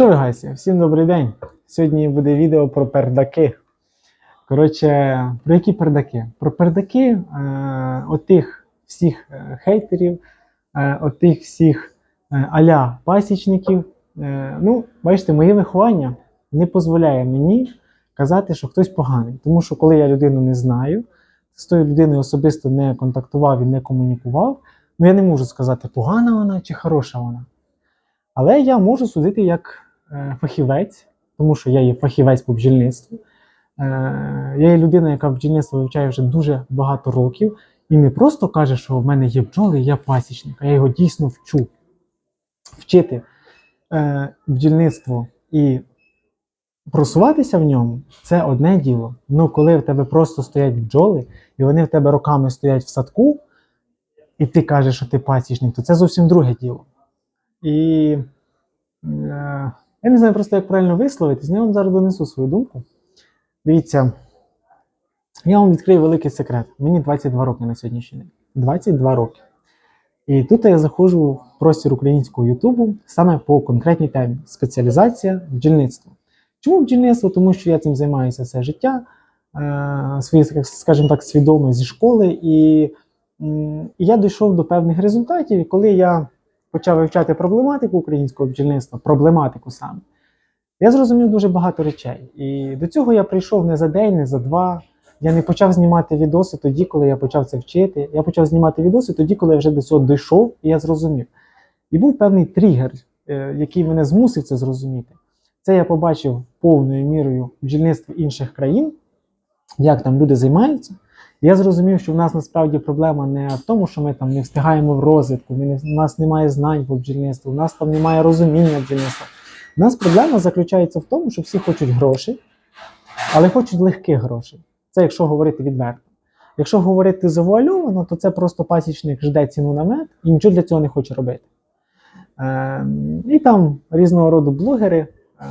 Що ви, гайці? Всім добрий день. Сьогодні буде відео про пердаки. Коротше, про які пердаки? Про пердаки е, отих всіх е, хейтерів, е, отих всіх е, аля пасічників. Е, ну, бачите, моє виховання не дозволяє мені казати, що хтось поганий. Тому що коли я людину не знаю, з тою людиною особисто не контактував і не комунікував, ну я не можу сказати, погана вона чи хороша вона. Але я можу судити як фахівець, тому що я є фахівець по бджільництву. Е, я є людина, яка бджільництво вивчає вже дуже багато років, і не просто каже, що в мене є бджоли, я пасічник, а я його дійсно вчу. Вчити е, бджільництво і просуватися в ньому це одне діло. Ну, коли в тебе просто стоять бджоли, і вони в тебе роками стоять в садку, і ти кажеш, що ти пасічник, то це зовсім друге діло. І е, я не знаю просто, як правильно висловитись, я вам зараз донесу свою думку. Дивіться, я вам відкрию великий секрет. Мені 22 роки на сьогоднішній день. 22 роки. І тут я заходжу в простір українського Ютубу саме по конкретній темі спеціалізація бджільництво. Чому бджільництво? Тому що я цим займаюся все життя, е, свої, скажімо так, свідомо зі школи, і, і я дійшов до певних результатів. І коли я почав вивчати проблематику українського бджільництва, проблематику саме, я зрозумів дуже багато речей. І до цього я прийшов не за день, не за два. Я не почав знімати відоси тоді, коли я почав це вчити. Я почав знімати відоси тоді, коли я вже до цього дійшов, і я зрозумів. І був певний тригер, е, який мене змусив це зрозуміти. Це я побачив повною мірою бджільництво інших країн, як там люди займаються. Я зрозумів, що в нас насправді проблема не в тому, що ми там не встигаємо в розвитку, ми не, у нас немає знань по бджільництву, у нас там немає розуміння бджільництва. У нас проблема заключається в тому, що всі хочуть грошей, але хочуть легких грошей. Це якщо говорити відверто. Якщо говорити завуальовано, то це просто пасічник жде ціну на мед і нічого для цього не хоче робити. Е, і там різного роду блогери. Е,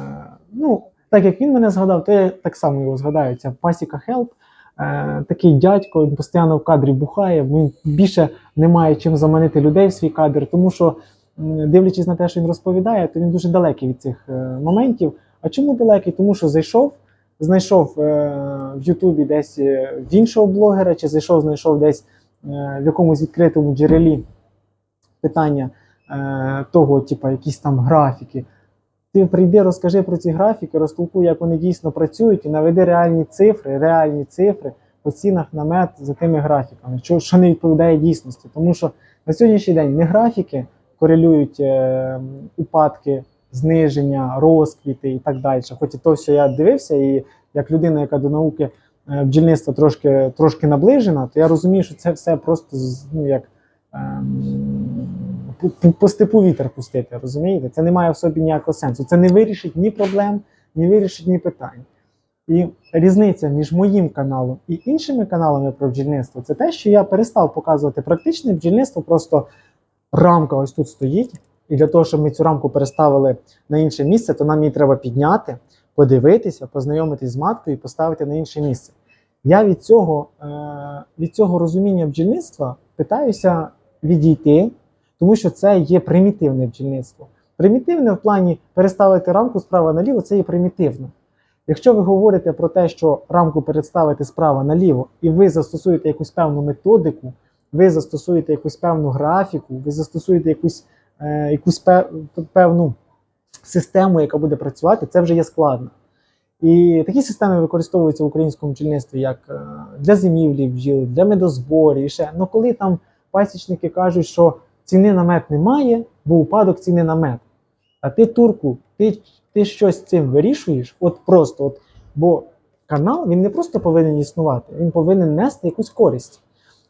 ну, так як він мене згадав, то я так само його згадаю. Це Пасіка Хелп. Е, такий дядько, він постійно в кадрі бухає, він більше не має чим заманити людей в свій кадр, тому що, дивлячись на те, що він розповідає, то він дуже далекий від цих е, моментів. А чому далекий? Тому що зайшов, знайшов е, в Ютубі десь в іншого блогера, чи зайшов, знайшов десь в якомусь відкритому джерелі питання того, типу, якісь там графіки. Ти прийди, розкажи про ці графіки, розтолкуй, як вони дійсно працюють, і наведи реальні цифри, реальні цифри по цінах на мед за тими графіками, що, що не відповідає дійсності. Тому що на сьогоднішній день не графіки корелюють е, упадки, зниження, розквіти і так далі. Хоч і то все я дивився, і як людина, яка до науки е, бджільництва трошки, трошки наближена, то я розумію, що це все просто ну, як. ем, по- степу вітер пустити, розумієте? Це не має в собі ніякого сенсу. Це не вирішить ні проблем, не вирішить ні питань. І різниця між моїм каналом і іншими каналами про бджільництво це те, що я перестав показувати практичне бджільництво, просто рамка ось тут стоїть. І для того, щоб ми цю рамку переставили на інше місце, то нам її треба підняти, подивитися, познайомитись з маткою і поставити на інше місце. Я від цього, е, від цього розуміння бджільництва питаюся відійти, тому що це є примітивне бджільництво. Примітивне в плані переставити рамку справа наліво, це є примітивно. Якщо ви говорите про те, що рамку переставити справа наліво, і ви застосуєте якусь певну методику, ви застосуєте якусь певну графіку, ви застосуєте якусь, е, якусь певну систему, яка буде працювати, це вже є складно. І такі системи використовуються в українському бджільництві як е, для зимівлі бджіл, для медозборів і ще. Ну коли там пасічники кажуть, що ціни на мед немає, бо упадок ціни на мед. А ти, турку, ти, ти щось цим вирішуєш, от просто, от, бо канал він не просто повинен існувати, він повинен нести якусь користь.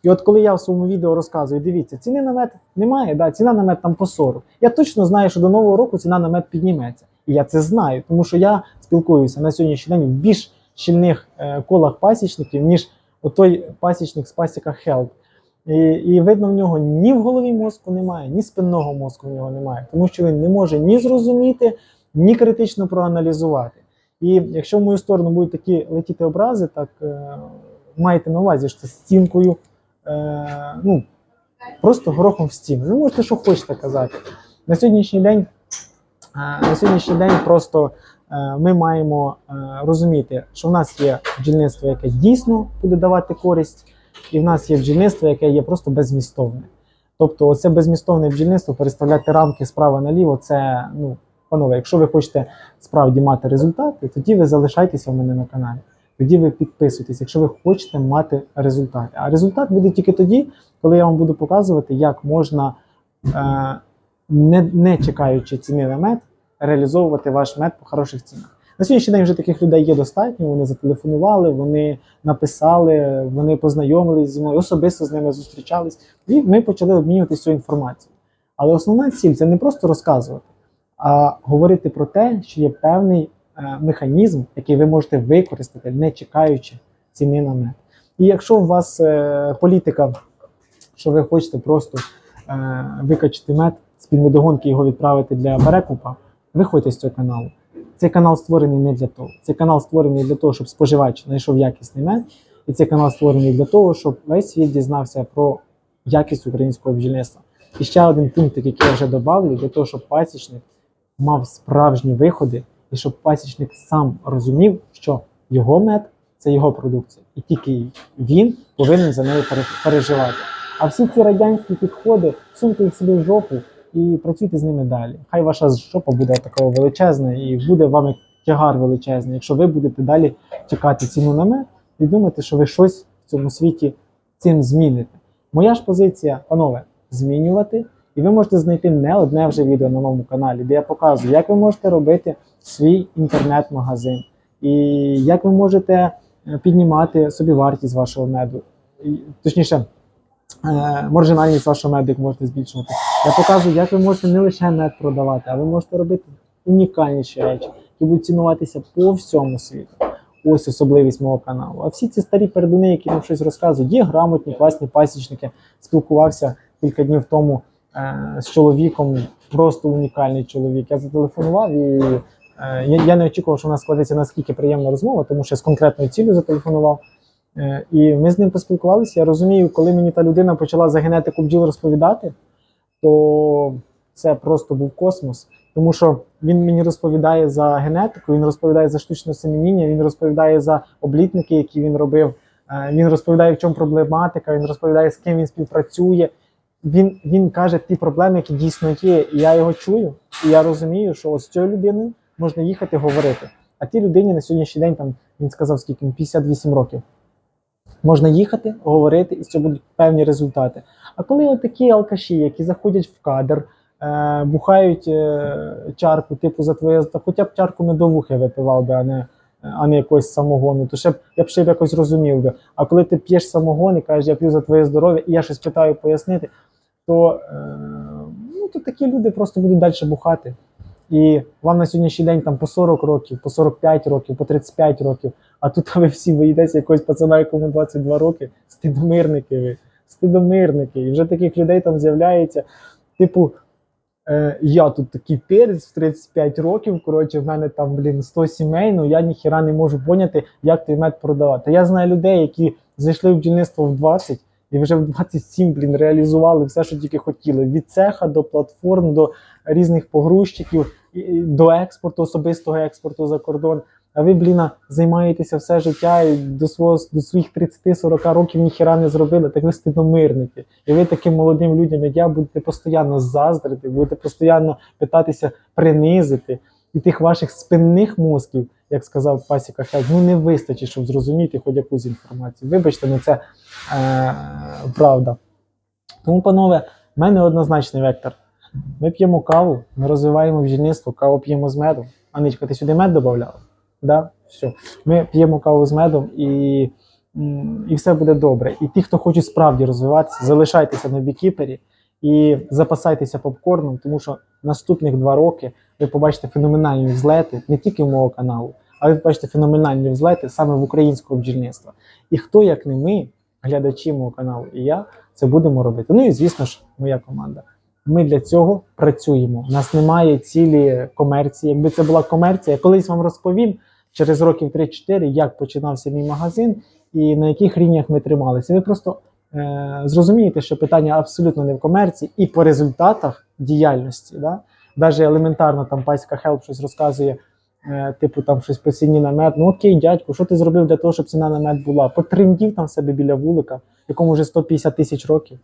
І от коли я в своєму відео розказую, дивіться, ціни на мед немає, да, ціна на мед там по 40. Я точно знаю, що до нового року ціна на мед підніметься. І я це знаю, тому що я спілкуюся на сьогоднішній день в більш щільних е, колах пасічників, ніж отой пасічник з пасіка Help. І, і видно, в нього ні в голові мозку немає, ні спинного мозку в нього немає, тому що він не може ні зрозуміти, ні критично проаналізувати. І якщо в мою сторону будуть такі летіти образи, так е, майте на увазі, що це стінкою, е, ну, просто горохом в стіну. Ви можете, що хочете казати. На сьогоднішній день Е, На сьогоднішній день просто е, ми маємо е, розуміти, що в нас є бджільництво, яке дійсно буде давати користь, і в нас є бджільництво, яке є просто безмістовне. Тобто, оце безмістовне бджільництво, переставляти рамки справа наліво, це ну, панове, якщо ви хочете справді мати результати, тоді ви залишайтеся в мене на каналі. Тоді ви підписуйтесь, якщо ви хочете мати результати. А результат буде тільки тоді, коли я вам буду показувати, як можна, е, не, не чекаючи ціни на мед, реалізовувати ваш мед по хороших цінах. На сьогоднішній день вже таких людей є достатньо. Вони зателефонували, вони написали, вони познайомились зі мною, особисто з ними зустрічались, і ми почали обмінюватися цю інформацією. Але основна ціль це не просто розказувати, а говорити про те, що є певний е, механізм, який ви можете використати, не чекаючи ціни на мед. І якщо у вас е, політика, що ви хочете просто е, викачати мед з під медогонки його відправити для перекупа, виходьте з цього каналу. Цей канал створений не для того. Цей канал створений для того, щоб споживач знайшов якісний мед. І цей канал створений для того, щоб весь світ дізнався про якість українського бджільництва. І ще один пункт, який я вже добавлю, для того, щоб пасічник мав справжні виходи, і щоб пасічник сам розумів, що його мед це його продукція, і тільки він повинен за нею пере- переживати. А всі ці радянські підходи, суньте їх собі в жопу і працюйте з ними далі. Хай ваша жопа буде такого величезна і буде вам як тягар величезний, якщо ви будете далі чекати ціну на мед і думати, що ви щось в цьому світі цим зміните. Моя ж позиція, панове, змінювати. І ви можете знайти не одне вже відео на моєму каналі, де я показую, як ви можете робити свій інтернет-магазин, і як ви можете е, піднімати собі вартість вашого меду. Точніше, е, маржинальність вашого меду, як можете збільшувати. Я показую, як ви можете не лише мед продавати, а ви можете робити унікальніші речі, які будуть цінуватися по всьому світу. Ось особливість мого каналу. А всі ці старі передуни, які нам щось розказують, є грамотні, класні пасічники. Спілкувався кілька днів тому е, з чоловіком, просто унікальний чоловік. Я зателефонував і е, я, не очікував, що в нас складеться наскільки приємна розмова, тому що з конкретною цілею зателефонував. Е, і ми з ним поспілкувалися. Я розумію, коли мені та людина почала за генетику бджіл розповідати, то це просто був космос. Тому що він мені розповідає за генетику, він розповідає за штучне семеніння, він розповідає за облітники, які він робив. е, Він розповідає, в чому проблематика, він розповідає, з ким він співпрацює. Він, він каже ті проблеми, які дійсно є. І я його чую, і я розумію, що ось з цією людиною можна їхати говорити. А тій людині на сьогоднішній день там він сказав, скільки йому, 58 років. Можна їхати, говорити, і цього будуть певні результати. А коли отакі алкаші, які заходять в кадр, е, бухають е, чарку, типу за твоє, та хоча б чарку медовухи випивав би, а не, а не якогось самогону, то ще б я б ще б якось розумів би. А коли ти п'єш самогон і кажеш, я п'ю за твоє здоров'я, і я щось питаю пояснити, то, е, ну, то такі люди просто будуть далі бухати. І вам на сьогоднішній день там по 40 років, по 45 років, по 35 років, а тут ви всі боїтеся якогось пацана, якому 22 роки, стидомирники ви, стидомирники. І вже таких людей там з'являється. Типу, е, я тут такий перець в 35 років, коротше, в мене там, блін, 100 сімей, ну я ніхіра не можу поняти, як той мед продавати. Я знаю людей, які зайшли в бджільництво в 20 і вже в 27, блін, реалізували все, що тільки хотіли. Від цеха до платформ, до різних погрузчиків, до експорту, особистого експорту за кордон. А ви, бліна, займаєтеся все життя і до свого до своїх 30-40 років ніхіра не зробили, так ви стидомирники. І ви таким молодим людям, як я, будете постійно заздрити, будете постійно питатися принизити. І тих ваших спинних мозків, як сказав Пасіка Хель, ну не вистачить, щоб зрозуміти хоч якусь інформацію. Вибачте, ну це е, правда. Тому, панове, в мене однозначний вектор. Ми п'ємо каву, ми розвиваємо бджільництво, каву п'ємо з медом. Аничка, ти сюди мед додавала? Да? Все. Ми п'ємо каву з медом і, і все буде добре. І ті, хто хочуть справді розвиватися, залишайтеся на бікіпері і запасайтеся попкорном, тому що наступних два роки ви побачите феноменальні взлети не тільки мого каналу, а ви побачите феноменальні взлети саме в українського бджільництва. І хто, як не ми, глядачі мого каналу, і я, це будемо робити. Ну і звісно ж, моя команда. Ми для цього працюємо. У нас немає цілі комерції. Якби це була комерція, я колись вам розповім через років 3-4, як починався мій магазин і на яких рівнях ми трималися. Ви просто зрозумієте, що питання абсолютно не в комерції, і по результатах діяльності. Да? навіть елементарно там паська Help щось розказує, е, типу там щось по ціні на мед. Ну окей, дядьку, що ти зробив для того, щоб ціна на мед була? Потрендів там себе біля вулика, якому вже 150 тисяч років.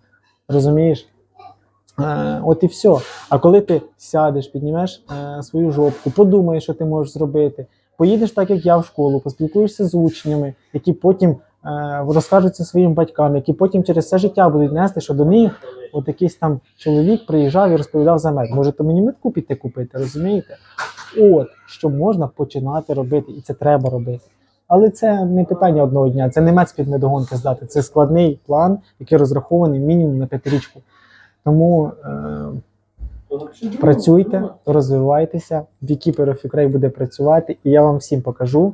Розумієш? Е, от і все. А коли ти сядеш, піднімеш е, свою жопку, подумаєш, що ти можеш зробити, поїдеш так, як я в школу, поспілкуєшся з учнями, які потім е, розкажуть це своїм батькам, які потім через все життя будуть нести, що до них от якийсь там чоловік приїжджав і розповідав за мед. Може, то мені метку піти купити, розумієте? От що можна починати робити, і це треба робити. Але це не питання одного дня, це не мед з-під медогонки здати. Це складний план, який розрахований мінімум на п'ятирічку. Тому е, працюйте, розвивайтеся. Of Ukraine буде працювати, і я вам всім покажу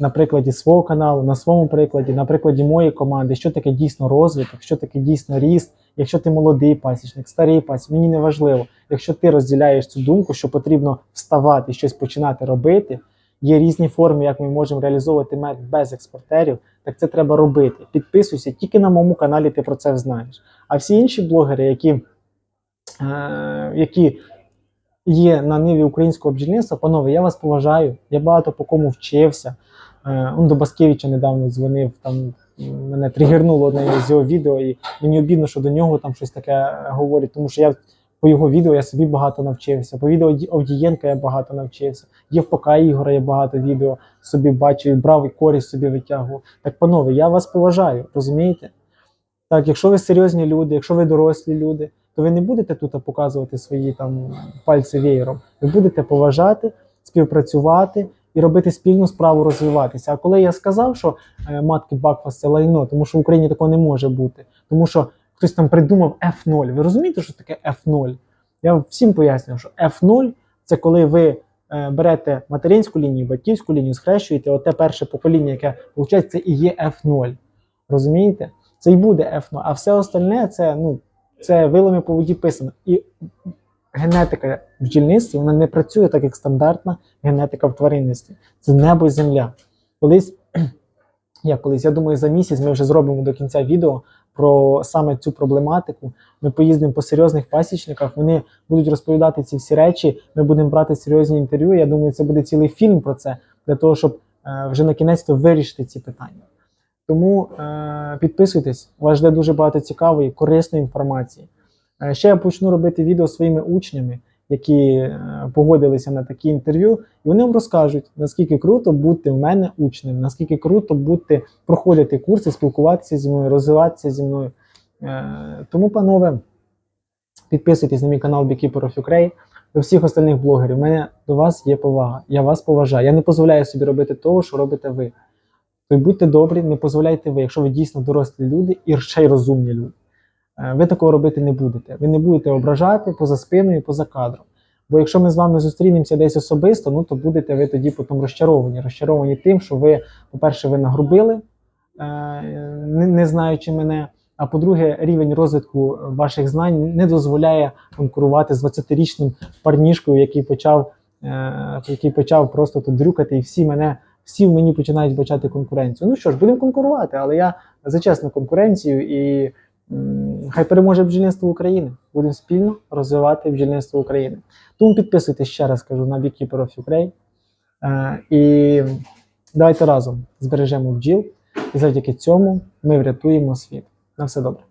на прикладі свого каналу, на своєму прикладі, на прикладі моєї команди, що таке дійсно розвиток, що таке дійсно ріст. Якщо ти молодий пасічник, старий пасічник, мені не важливо. Якщо ти розділяєш цю думку, що потрібно вставати щось починати робити, є різні форми, як ми можемо реалізовувати мед без експортерів, так це треба робити. Підписуйся, тільки на моєму каналі ти про це знаєш. А всі інші блогери, які, е, які є на ниві українського бджільництва, панове, я вас поважаю. Я багато по кому вчився. Е, он до Баскевича недавно дзвонив, там мене тригернуло одне з його відео, і мені обідно, що до нього там щось таке говорять, тому що я по його відео я собі багато навчився. По відео Ді- Овдієнка я багато навчився. Євпака Ігора я багато відео собі бачив, брав і користь собі витягував. Так, панове, я вас поважаю, розумієте? Так, якщо ви серйозні люди, якщо ви дорослі люди, то ви не будете тут показувати свої там пальці веєром. Ви будете поважати, співпрацювати і робити спільну справу розвиватися. А коли я сказав, що е, матки Бакфас це лайно, тому що в Україні такого не може бути, тому що хтось там придумав F0. Ви розумієте, що таке F0? Я всім пояснюю, що F0 це коли ви е, берете материнську лінію, батьківську лінію, схрещуєте оте перше покоління, яке виходить, це і є F0. Розумієте? Це і буде F0, а все остальне це, ну, це вилами по воді писано. І генетика в бджільництві вона не працює так, як стандартна генетика в тваринництві. Це небо і земля. Колись, я колись, я думаю, за місяць ми вже зробимо до кінця відео про саме цю проблематику. Ми поїздимо по серйозних пасічниках, вони будуть розповідати ці всі речі. Ми будемо брати серйозні інтерв'ю. Я думаю, це буде цілий фільм про це, для того, щоб е, вже на кінець вирішити ці питання. Тому е, підписуйтесь, вас жде дуже багато цікавої, корисної інформації. Е, ще я почну робити відео своїми учнями, які е, погодилися на такі інтерв'ю, і вони вам розкажуть, наскільки круто бути в мене учнем, наскільки круто бути, проходити курси, спілкуватися зі мною, розвиватися зі мною. Е, тому, панове, підписуйтесь на мій канал Beekeeper of Ukraine. До всіх остальних блогерів. У мене до вас є повага. Я вас поважаю. Я не дозволяю собі робити того, що робите ви. То й будьте добрі, не дозволяйте ви, якщо ви дійсно дорослі люди і ще й розумні люди. Е, Ви такого робити не будете. Ви не будете ображати поза спиною, поза кадром. Бо якщо ми з вами зустрінемося десь особисто, ну то будете ви тоді потім розчаровані. Розчаровані тим, що ви, по-перше, ви нагрубили, е, не, знаючи мене. А по-друге, рівень розвитку ваших знань не дозволяє конкурувати з 20-річним парнішкою, який почав, е, який почав просто тут дрюкати, і всі мене, всі в мені починають бачати конкуренцію. Ну що ж, будемо конкурувати, але я за чесну конкуренцію і хай переможе бджільництво України. Будемо спільно розвивати бджільництво України. Тому підписуйтесь ще раз кажу на Beekeeper of Ukraine. І давайте разом збережемо бджіл, і завдяки цьому ми врятуємо світ. На все добре.